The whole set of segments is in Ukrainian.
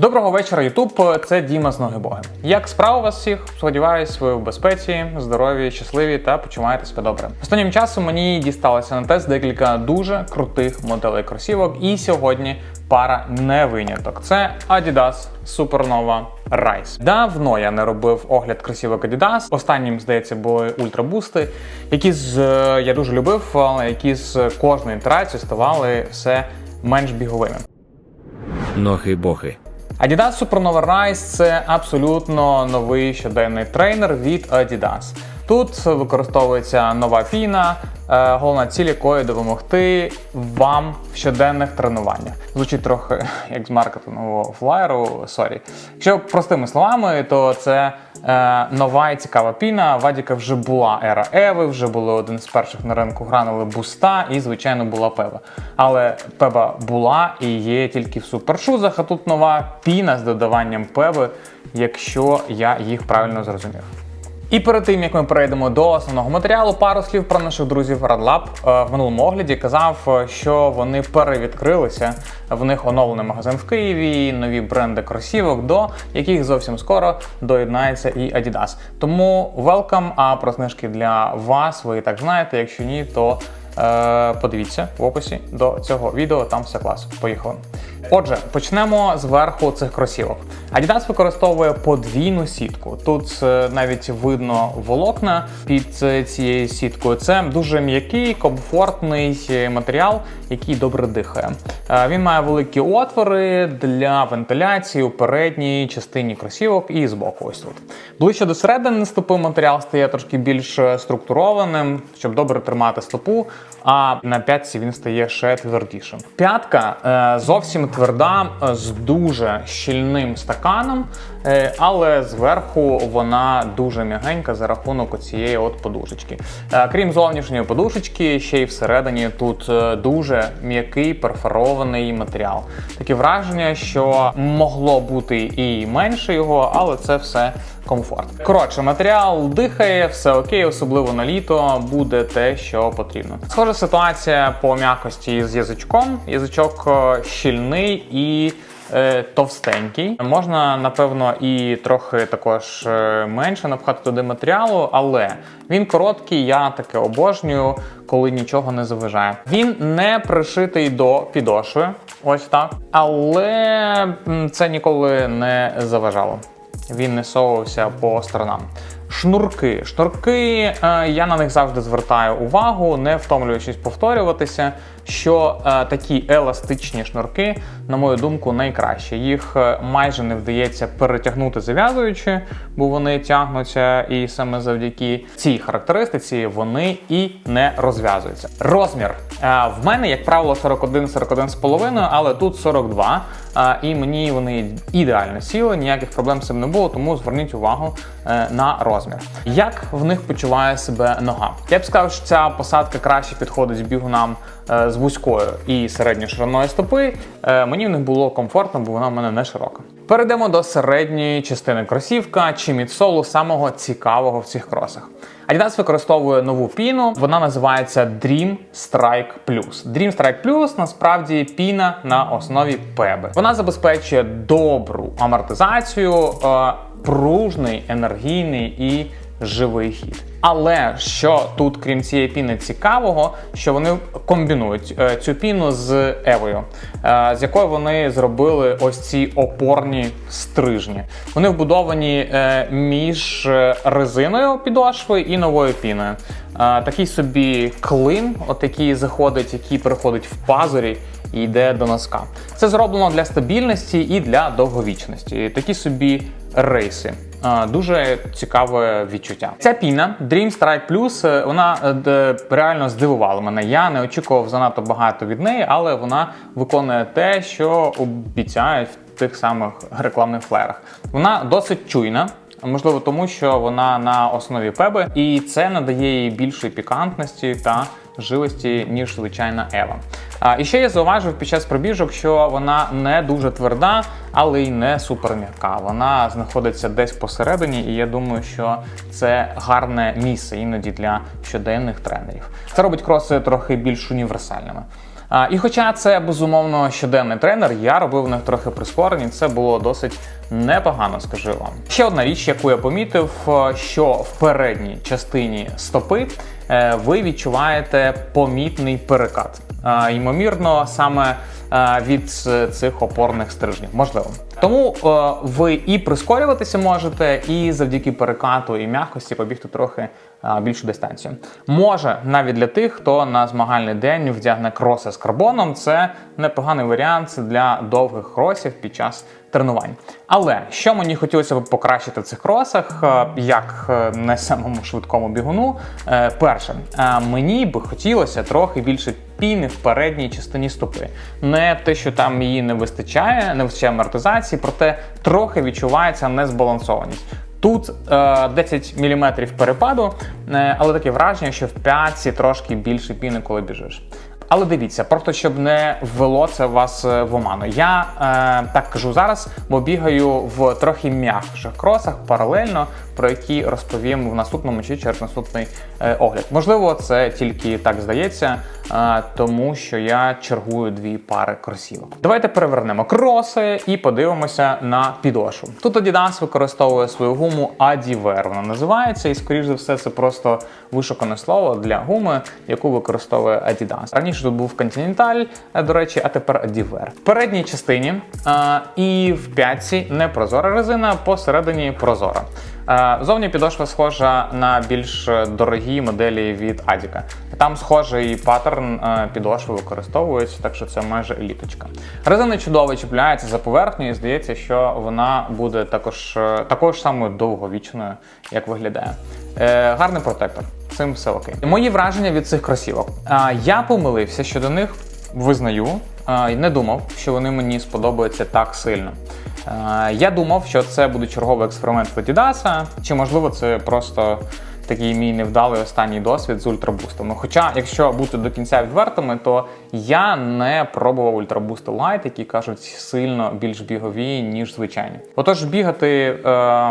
Доброго вечора, Ютуб. Це Діма з ноги Боги. Як справа у вас всіх? Сподіваюсь, ви в безпеці, здорові, щасливі та почуваєте себе добре. Останнім часом мені дісталося на тест декілька дуже крутих моделей кросівок, і сьогодні пара не виняток. Це Adidas Supernova Rise. Давно я не робив огляд кросівок Adidas. Останнім, здається, були ультрабусти, які з е, я дуже любив, але які з кожної ітерації ставали все менш біговими. Ноги бохи. Adidas Supernova Rise – це абсолютно новий щоденний тренер від Adidas. Тут використовується нова піна, е, головна ціль якої допомогти вам в щоденних тренуваннях. Звучить трохи як з маркетингового флаєру, сорі. Якщо простими словами, то це е, нова і цікава піна. В Адіка вже була ера Еви, вже були один з перших на ринку гранули буста, і, звичайно, була пева. Але пева була і є тільки в супершузах, а тут нова піна з додаванням певи, якщо я їх правильно зрозумів. І перед тим як ми перейдемо до основного матеріалу, пару слів про наших друзів Radlab. Е, В минулому огляді казав, е, що вони перевідкрилися. В них оновлений магазин в Києві, нові бренди кросівок, до яких зовсім скоро доєднається і Adidas. Тому welcome, а про знижки для вас ви так знаєте. Якщо ні, то е, подивіться в описі до цього відео, там все клас. Поїхали. Отже, почнемо зверху цих кросівок. Adidas використовує подвійну сітку. Тут е, навіть видно волокна під е, цією сіткою. Це дуже м'який, комфортний е, матеріал, який добре дихає. Він має великі отвори для вентиляції у передній частині кросівок і збоку. Ось тут. Ближче до середини стопи матеріал стає трошки більш структурованим, щоб добре тримати стопу. А на п'ятці він стає ще твердішим. П'ятка зовсім тверда е, з дуже щільним стаканом, але зверху вона дуже м'ягенька за рахунок цієї от подушечки. Е, крім зовнішньої подушечки, ще й всередині тут е, дуже м'який перфорований матеріал. Таке враження, що могло бути і менше його, але це все комфорт. Коротше, матеріал дихає, все окей, особливо на літо буде те, що потрібно. Схожа ситуація по м'якості з язичком. Язичок е, щільний і е, товстенький. Можна, напевно, і трохи також е, менше напхати туди матеріалу, але він короткий, я таке обожнюю, коли нічого не заважає. Він не пришитий до підошви, ось так, але це ніколи не заважало він не совувався по сторонам. Шнурки. Шнурки, е, я на них завжди звертаю увагу, не втомлюючись повторюватися, що е, такі еластичні шнурки, на мою думку, найкраще. Їх е, майже не вдається перетягнути зав'язуючи, бо вони тягнуться, і саме завдяки цій характеристиці вони і не розв'язуються. Розмір в мене, як правило, 41 41,5, але тут 42. е, І мені вони ідеально сіли, ніяких проблем з цим не було, тому зверніть увагу на розмір. Як в них почуває себе нога? Я б сказав, що ця посадка краще підходить бігунам е, з вузькою і середньою шириною стопи. Е, Мені в них було комфортно, бо вона в мене не широка. Перейдемо до середньої частини кросівка чи мідсолу, самого цікавого в цих кросах. Adidas використовує нову піну, вона називається Dream Strike Plus. Dream Strike Plus насправді піна на основі пеби. Вона забезпечує добру амортизацію, е, пружний, енергійний і живий хід. Але що тут, крім цієї піни, цікавого, що вони комбінують е, цю піну з Евою, е, з якої вони зробили ось ці опорні стрижні. Вони вбудовані е, між резиною підошви і новою піною. Такий собі клин, от який заходить, який переходить в пазурі і йде до носка. Це зроблено для стабільності і для довговічності. Такі собі рейси. Дуже цікаве відчуття. Ця піна Dream Strike Plus, е, вона е, реально здивувала мене. Я не очікував занадто багато від неї, але вона виконує те, що обіцяють в тих самих рекламних флерах. Вона досить чуйна. Можливо, тому що вона на основі пеби, і це надає їй більшої пікантності та живості, ніж звичайна Ева. А, і ще я зауважив під час пробіжок, що вона не дуже тверда, але й не супер м'яка. Вона знаходиться десь посередині, і я думаю, що це гарне місце іноді для щоденних тренерів. Це робить кроси трохи більш універсальними. А, І хоча це безумовно щоденний тренер, я робив в них трохи прискорені. Це було досить непогано, скажу вам. Ще одна річ, яку я помітив, е, що в передній частині стопи е, ви відчуваєте помітний перекат. Ймовірно, саме від е, цих опорних стрижнів, можливо. Тому е, ви і прискорюватися можете, і завдяки перекату і м'якості побігти трохи більшу дистанцію. Може навіть для тих, хто на змагальний день вдягне кроси з карбоном, це непоганий варіант для довгих кросів під час тренувань. Але що мені хотілося б покращити в цих кросах, е, як не самому швидкому бігуну. Перше, мені би хотілося трохи більше піни в передній частині стопи. Не те, що там її не вистачає, не вистачає амортизації, проте трохи відчувається незбалансованість. Тут е, 10 мм перепаду, е, але таке враження, що в п'ятці трошки більше піни, коли біжиш. Але дивіться, просто щоб не ввело це вас е, в оману. Я е, так кажу зараз, бо бігаю в трохи м'якших кросах паралельно, про які розповім в наступному чи через наступний е, огляд. Можливо, це тільки так здається, е, тому що я чергую дві пари кросівок. Давайте перевернемо кроси і подивимося на підошву. Тут Adidas використовує свою гуму Adiver, вона називається, і скоріш за все, це просто вишукане слово для гуми, яку використовує Adidas. Раніше тут був Continental, е, до речі, а тепер Adiver. В передній частині е, і в п'ятці не прозора резина, посередині прозора. Е, Зовні підошва схожа на більш дорогі моделі від Адіка. Там схожий паттерн підошви використовується, так що це майже еліточка. Резина чудово чіпляється за поверхню, і здається, що вона буде також такою ж самою довговічною, як виглядає. Гарний протектор. Цим все окей. Мої враження від цих кросівок. Я помилився щодо них, визнаю. Не думав, що вони мені сподобаються так сильно. Я думав, що це буде черговий експеримент від Adidas, чи можливо це просто такий мій невдалий останній досвід з ультрабустом. Ну, хоча, якщо бути до кінця відвертими, то я не пробував ультрабусти Lite, які кажуть сильно більш бігові, ніж звичайні. Отож, бігати е,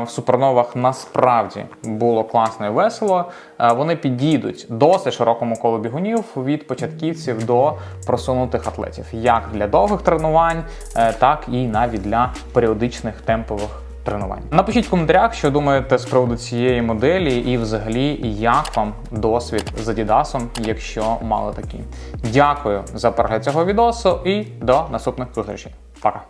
в суперновах насправді було класно і весело. Е, вони підійдуть досить широкому колу бігунів від початківців до просунутих атлетів, як для довгих тренувань, е, так і навіть для періодичних темпових тренувань. Напишіть в коментарях, що думаєте з приводу цієї моделі, і взагалі як вам досвід з Adidas, якщо мали такі. Дякую за перегляд цього відео і до наступних зустрічей. Пока!